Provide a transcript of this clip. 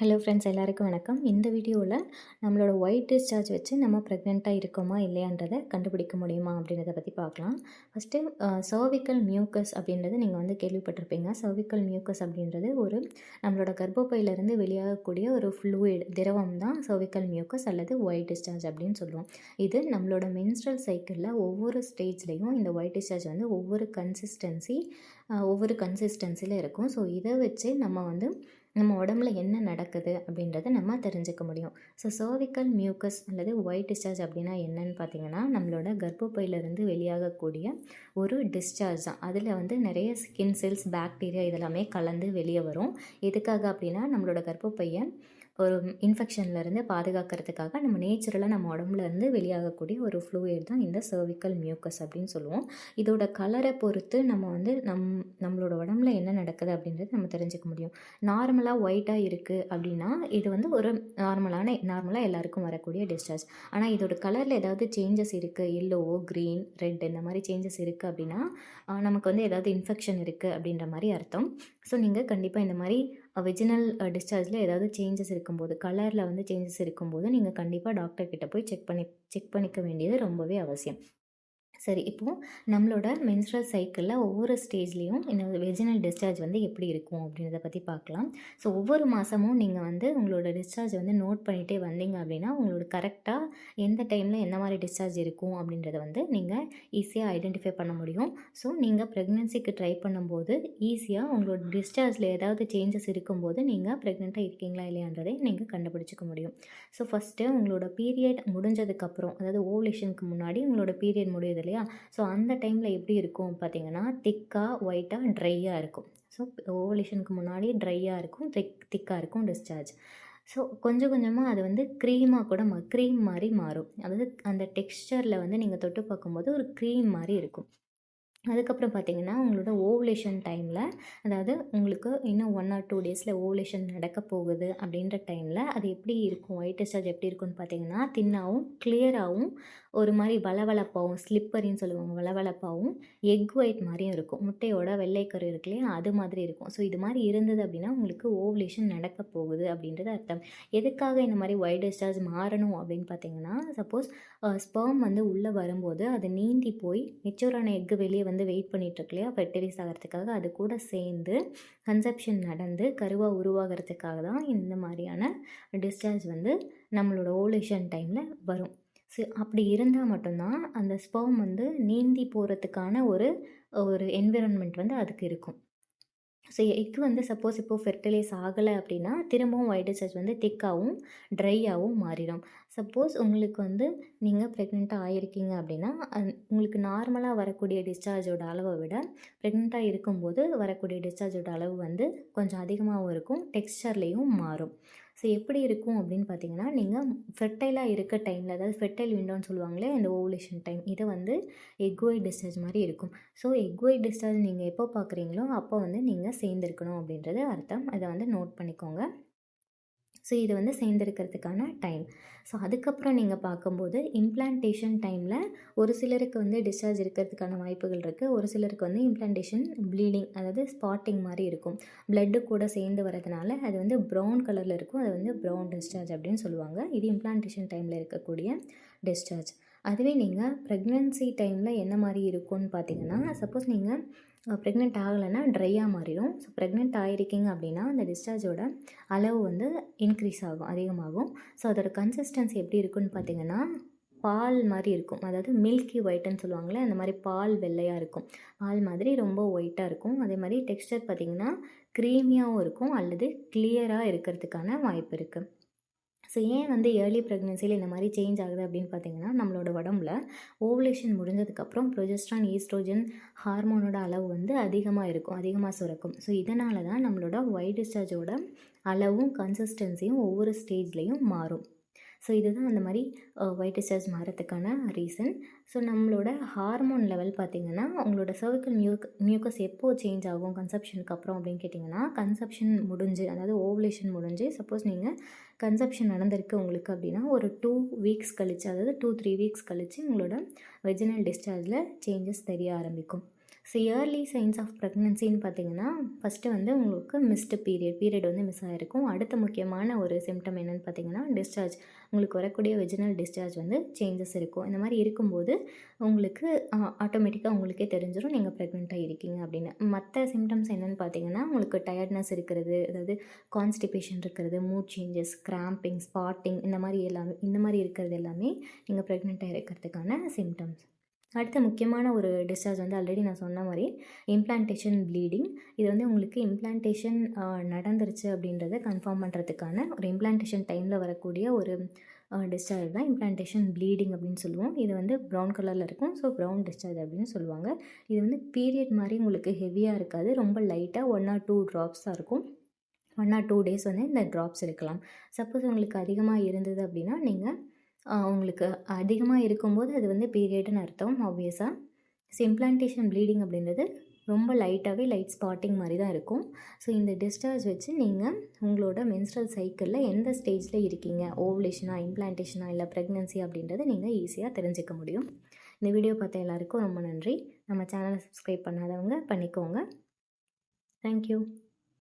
Hello friends எல்லாருக்கும் வணக்கம். இந்த வீடியோவில் நம்மளோட ஒயிட் டிஸ்சார்ஜ் வச்சு நம்ம ப்ரெக்னெண்ட்டாக இருக்கோமா இல்லையான்றதை கண்டுபிடிக்க முடியுமா அப்படின்றத பற்றி பார்க்கலாம். ஃபஸ்ட்டு சர்விக்கல் மியூக்கஸ் அப்படின்றது நீங்கள் வந்து கேள்விப்பட்டிருப்பீங்க. சர்விக்கல் மியூக்கஸ் அப்படின்றது ஒரு நம்மளோட கர்ப்பப்பையிலேருந்து வெளியாகக்கூடிய ஒரு ஃப்ளூயிட் திரவம் தான் சர்விக்கல் மியூக்கஸ் அல்லது ஒயிட் டிஸ்சார்ஜ் அப்படின்னு சொல்லுவோம். இது நம்மளோட மென்ஸ்ட்ரல் சைக்கிளில் ஒவ்வொரு ஸ்டேஜ்லேயும் இந்த ஒயிட் டிஸ்சார்ஜ் வந்து ஒவ்வொரு கன்சிஸ்டன்சி ஒவ்வொரு கன்சிஸ்டன்சியில் இருக்கும். ஸோ இதை வச்சு நம்ம வந்து நம்ம உடம்புல என்ன நடக்குது அப்படின்றத நம்ம தெரிஞ்சுக்க முடியும். ஸோ சர்விக்கல் மியூக்கஸ் அல்லது ஒயிட் டிஸ்சார்ஜ் அப்படின்னா என்னன்னு பார்த்தீங்கன்னா நம்மளோட கர்ப்பப்பையிலேருந்து வெளியாகக்கூடிய ஒரு டிஸ்சார்ஜ் தான். அதில் வந்து நிறைய ஸ்கின் செல்ஸ் பாக்டீரியா இதெல்லாமே கலந்து வெளியே வரும். எதுக்காக அப்படின்னா நம்மளோட கர்ப்பப்பையை ஒரு இன்ஃபெக்ஷன்லேருந்து பாதுகாக்கிறதுக்காக நம்ம நேச்சுரலாக நம்ம உடம்புலேருந்து வெளியாகக்கூடிய ஒரு ஃப்ளூயிட் தான் இந்த சர்விக்கல் மியூக்கஸ் அப்படின்னு சொல்லுவோம். இதோட கலரை பொறுத்து நம்ம வந்து நம் நம்மளோட உடம்புல என்ன நடக்குது அப்படின்றது நம்ம தெரிஞ்சுக்க முடியும். நார்மலாக ஒயிட்டாக இருக்குது அப்படின்னா இது வந்து ஒரு நார்மலான நார்மலாக எல்லாருக்கும் வரக்கூடிய டிஸ்சார்ஜ் ஆனால் இதோட கலரில் ஏதாவது சேஞ்சஸ் இருக்குது எல்லோவோ க்ரீன் ரெட் இந்த மாதிரி சேஞ்சஸ் இருக்குது அப்படின்னா நமக்கு வந்து ஏதாவது இன்ஃபெக்ஷன் இருக்குது அப்படின்ற மாதிரி அர்த்தம். ஸோ நீங்கள் கண்டிப்பாக இந்த மாதிரி வெஜினல் டிஸ்சார்ஜில் ஏதாவது சேஞ்சஸ் இருக்கும்போது கலரில் வந்து சேஞ்சஸ் இருக்கும்போது நீங்கள் கண்டிப்பாக டாக்டர்கிட்ட போய் செக் பண்ணி செக் பண்ணிக்க வேண்டியது ரொம்பவே அவசியம். சரி இப்போது நம்மளோட மென்ஸ்ட்ரல் சைக்கிளில் ஒவ்வொரு ஸ்டேஜ்லேயும் இந்த வெஜினல் டிஸ்சார்ஜ் வந்து எப்படி இருக்கும் அப்படின்றத பற்றி பார்க்கலாம். ஸோ ஒவ்வொரு மாதமும் நீங்கள் வந்து உங்களோட டிஸ்சார்ஜ் வந்து நோட் பண்ணிகிட்டே வந்தீங்க அப்படின்னா உங்களோட கரெக்டாக எந்த டைமில் எந்த மாதிரி டிஸ்சார்ஜ் இருக்கும் அப்படின்றத வந்து நீங்கள் ஈஸியாக ஐடென்டிஃபை பண்ண முடியும். ஸோ நீங்கள் ப்ரெக்னென்சிக்கு ட்ரை பண்ணும்போது ஈஸியாக உங்களோட டிஸ்சார்ஜில் ஏதாவது சேஞ்சஸ் இருக்கும்போது நீங்கள் ப்ரெக்னெண்ட்டாக இருக்கீங்களா இல்லையான்றதை நீங்கள் கண்டுபிடிச்சிக்க முடியும். ஸோ ஃபஸ்ட்டு உங்களோட பீரியட் முடிஞ்சதுக்கப்புறம் அதாவது ஓவலேஷனுக்கு முன்னாடி உங்களோட பீரியட் முடியுது இல்லையா? ஸோ அந்த டைமில் எப்படி இருக்கும் பார்த்தீங்கன்னா திக்காக ஒயிட்டாக ட்ரையாக இருக்கும். ஸோ ஓவலேஷனுக்கு முன்னாடி ட்ரையாக இருக்கும் திக் திக்காக இருக்கும் டிஸ்சார்ஜ் ஸோ கொஞ்சம் கொஞ்சமாக அது வந்து க்ரீமாக கூட மா க்ரீம் மாதிரி மாறும். அதாவது அந்த டெக்ஸ்டரில் வந்து நீங்கள் தொட்டு பார்க்கும்போது ஒரு க்ரீம் மாதிரி இருக்கும். அதுக்கப்புறம் பார்த்தீங்கன்னா உங்களோட ஓவலேஷன் டைமில் அதாவது உங்களுக்கு இன்னும் ஒன் ஆர் டூ டேஸில் ஓவலேஷன் நடக்க போகுது அப்படின்ற டைமில் அது எப்படி இருக்கும்? ஒயிட் டிஸ்சார்ஜ் எப்படி இருக்கும்னு பார்த்தீங்கன்னா தின்னாகவும் கிளியராகவும் ஒரு மாதிரி வளவளப்பாகவும் ஸ்லிப்பரின்னு சொல்லுவாங்க வளவளப்பாகவும் எக் ஒயிட் மாதிரியும் இருக்கும். முட்டையோட வெள்ளைக்கரு இருக்கு இல்லையா? அது மாதிரி இருக்கும். ஸோ இது மாதிரி இருந்தது அப்படின்னா உங்களுக்கு ஓவலேஷன் நடக்க போகுது அப்படின்றது அர்த்தம். எதுக்காக இந்த மாதிரி ஒயிட் டிஸ்சார்ஜ் மாறணும் அப்படின்னு பார்த்தீங்கன்னா சப்போஸ் ஸ்பெர்ம் வந்து உள்ளே வரும்போது அது நீந்தி போய் மெச்சூரான எக்கு வெளியே வந்து வெயிட் பண்ணிகிட்ருக்கு இல்லையா? ஃபெர்டிலைஸ் ஆகிறதுக்காக அது கூட சேர்ந்து கன்செப்ஷன் நடந்து கருவாக உருவாகிறதுக்காக தான் இந்த மாதிரியான டிஸ்சார்ஜ் வந்து நம்மளோட ஓவலேஷன் டைமில் வரும். ஸோ அப்படி இருந்தால் மட்டும்தான் அந்த ஸ்பெர்ம் வந்து நீந்தி போகிறதுக்கான ஒரு ஒரு என்விரான்மெண்ட் வந்து அதுக்கு இருக்கும். ஸோ எக் வந்து சப்போஸ் இப்போது ஃபெர்டிலைஸ் ஆகலை அப்படின்னா திரும்பவும் ஒயிட் வந்து திக்காகவும் ட்ரையாகவும் மாறிடும். சப்போஸ் உங்களுக்கு வந்து நீங்கள் ப்ரெக்னெண்ட்டாக ஆகிருக்கீங்க அப்படின்னா உங்களுக்கு நார்மலாக வரக்கூடிய டிஸ்சார்ஜோட அளவை விட ப்ரெக்னெண்ட்டாக இருக்கும்போது வரக்கூடிய டிஸ்சார்ஜோட அளவு வந்து கொஞ்சம் அதிகமாகவும் இருக்கும் டெக்ஸ்டர்லேயும் மாறும். ஸோ எப்படி இருக்கும் அப்படின்னு பார்த்தீங்கன்னா நீங்கள் ஃபெர்டைலாக இருக்க டைமில் அதாவது ஃபெர்டைல் விண்டோன்னு சொல்லுவாங்களே இந்த ஓவலேஷன் டைம் இதை வந்து எக்ஒய் டிஸ்சார்ஜ் மாதிரி இருக்கும். ஸோ எக்ஒய் டிஸ்சார்ஜ் நீங்கள் எப்போ பார்க்குறீங்களோ அப்போ வந்து நீங்கள் சேர்ந்துருக்கணும் அப்படின்றது அர்த்தம். அதை வந்து நோட் பண்ணிக்கோங்க. ஸோ இது வந்து சேர்ந்துருக்கிறதுக்கான டைம் ஸோ அதுக்கப்புறம் நீங்கள் பார்க்கும்போது இம்ப்ளான்டேஷன் டைமில் ஒரு சிலருக்கு வந்து டிஸ்சார்ஜ் இருக்கிறதுக்கான வாய்ப்புகள் இருக்குது ஒரு சிலருக்கு வந்து இம்ப்ளான்டேஷன் ப்ளீடிங் அதாவது ஸ்பாட்டிங் மாதிரி இருக்கும். ப்ளட்டு கூட சேர்ந்து வரதுனால அது வந்து ப்ரௌன் கலரில் இருக்கும். அது வந்து ப்ரௌன் டிஸ்சார்ஜ் அப்படின்னு சொல்லுவாங்க. இது இம்ப்ளான்டேஷன் டைமில் இருக்கக்கூடிய டிஸ்சார்ஜ் அதுவே நீங்கள் ப்ரெக்னென்சி டைமில் என்ன மாதிரி இருக்கும்னு பார்த்தீங்கன்னா சப்போஸ் நீங்கள் ப்ரெக்னென்ட் ஆகலைன்னா ட்ரையாக மாறிடும். ஸோ ப்ரெக்னென்ட் ஆகிருக்கீங்க அப்படின்னா அந்த டிஸ்சார்ஜோட அளவு வந்து இன்க்ரீஸ் ஆகும் அதிகமாகும். ஸோ அதோட கன்சிஸ்டன்சி எப்படி இருக்குன்னு பார்த்தீங்கன்னா பால் மாதிரி இருக்கும். அதாவது மில்கி ஒயிட்டுன்னு சொல்லுவாங்களே அந்த மாதிரி பால் வெள்ளையாக இருக்கும். பால் மாதிரி ரொம்ப ஒயிட்டாக இருக்கும். அதே மாதிரி டெக்ஸ்டர் பார்த்திங்கன்னா க்ரீமியாகவும் இருக்கும் அல்லது கிளியராக இருக்கிறதுக்கான வாய்ப்பு இருக்குது ஸோ ஏன் வந்து ஏர்லி ப்ரெக்னென்சியில் இந்த மாதிரி சேஞ்ச் ஆகுது அப்படின்னு பார்த்தீங்கன்னா நம்மளோட உடம்புல ஓவலேஷன் முடிஞ்சதுக்கப்புறம் ப்ரொஜெஸ்ட்ரான் ஈஸ்ட்ரோஜன் ஹார்மோனோட அளவு வந்து அதிகமாக இருக்கும் அதிகமாக சுரக்கும். ஸோ இதனால தான் நம்மளோட ஒயிட் டிஸ்சார்ஜோட அளவும் கன்சிஸ்டன்சியும் ஒவ்வொரு ஸ்டேஜ்லேயும் மாறும். ஸோ இதுதான் அந்த மாதிரி ஒயிட் டிஸ்சார்ஜ் மாறத்துக்கான ரீசன் ஸோ நம்மளோட ஹார்மோன் லெவல் பார்த்திங்கன்னா உங்களோட சர்விக்கல் மியூக் மியூக்கஸ் எப்போ சேஞ்ச் ஆகும் கன்சப்ஷனுக்கு அப்புறம் அப்படின்னு கேட்டிங்கன்னா கன்சப்ஷன் முடிஞ்சு அதாவது ஓவலேஷன் முடிஞ்சு சப்போஸ் நீங்கள் கன்சப்ஷன் நடந்திருக்கு உங்களுக்கு அப்படின்னா ஒரு டூ வீக்ஸ் கழிச்சு அதாவது டூ த்ரீ வீக்ஸ் கழித்து உங்களோட வெஜினல் டிஸ்சார்ஜில் சேஞ்சஸ் தெரிய ஆரம்பிக்கும். ஸோ இயர்லி சைன்ஸ் ஆஃப் ப்ரெக்னன்சின்னு பார்த்தீங்கன்னா ஃபஸ்ட்டு வந்து உங்களுக்கு மிஸ்டு பீரியட் பீரியட் வந்து மிஸ் ஆகிருக்கும் அடுத்த முக்கியமான ஒரு சிம்டம் என்னென்னு பார்த்தீங்கன்னா டிஸ்சார்ஜ் உங்களுக்கு வரக்கூடிய வெஜினல் டிஸ்சார்ஜ் வந்து சேஞ்சஸ் இருக்கும். இந்த மாதிரி இருக்கும்போது உங்களுக்கு ஆட்டோமேட்டிக்காக உங்களுக்கே தெரிஞ்சிடும் நீங்கள் ப்ரெக்னெண்ட்டாக இருக்கீங்க அப்படின்னு. மற்ற சிம்டம்ஸ் என்னென்னு பார்த்தீங்கன்னா உங்களுக்கு டயர்ட்னஸ் இருக்கிறது அதாவது கான்ஸ்டிபேஷன் இருக்கிறது மூட் சேஞ்சஸ் கிராம்பிங் ஸ்பாட்டிங் இந்த மாதிரி எல்லாமே இந்த மாதிரி இருக்கிறது எல்லாமே நீங்கள் ப்ரெக்னெண்ட்டாக இருக்கிறதுக்கான சிம்டம்ஸ் அடுத்த முக்கியமான ஒரு டிஸ்சார்ஜ் வந்து ஆல்ரெடி நான் சொன்ன மாதிரி இம்ப்ளான்டேஷன் ப்ளீடிங் இது வந்து உங்களுக்கு இம்ப்ளான்டேஷன் நடந்துருச்சு அப்படின்றத கன்ஃபார்ம் பண்ணுறதுக்கான ஒரு இம்ப்ளான்டேஷன் டைமில் வரக்கூடிய ஒரு டிஸ்சார்ஜ் தான் இம்ப்ளான்டேஷன் ப்ளீடிங் அப்படின்னு சொல்லுவோம். இது வந்து ப்ரௌன் கலரில் இருக்கும். ஸோ ப்ரௌன் டிஸ்சார்ஜ் அப்படின்னு சொல்லுவாங்க. இது வந்து பீரியட் மாதிரி உங்களுக்கு ஹெவியாக இருக்காது. ரொம்ப லைட்டாக ஒன் ஆர் டூ ட்ராப்ஸ் தான் இருக்கும். ஒன் ஆர் டூ டேஸ் வந்து இந்த ட்ராப்ஸ் இருக்கலாம் சப்போஸ் உங்களுக்கு அதிகமாக இருந்தது அப்படின்னா நீங்கள் உங்களுக்கு அதிகமாக இருக்கும்போது அது வந்து பீரியட்னு அர்த்தம் ஆப்வியஸாக ஸோ இம்ப்ளான்டேஷன் ப்ளீடிங் அப்படின்றது ரொம்ப லைட்டாகவே லைட் ஸ்பாட்டிங் மாதிரி தான் இருக்கும். ஸோ இந்த டிஸ்சார்ஜ் வச்சு நீங்கள் உங்களோட மென்ஸ்ட்ரல் சைக்கிளில் எந்த ஸ்டேஜில் இருக்கீங்க? ஓவலேஷனா இம்ப்ளான்டேஷனா இல்லை ப்ரெக்னென்சி அப்படின்றத நீங்கள் ஈஸியாக தெரிஞ்சுக்க முடியும். இந்த வீடியோ பார்த்த எல்லாருக்கும் ரொம்ப நன்றி. நம்ம சேனலை சப்ஸ்கிரைப் பண்ணாதவங்க பண்ணிக்கோங்க. தேங்க்யூ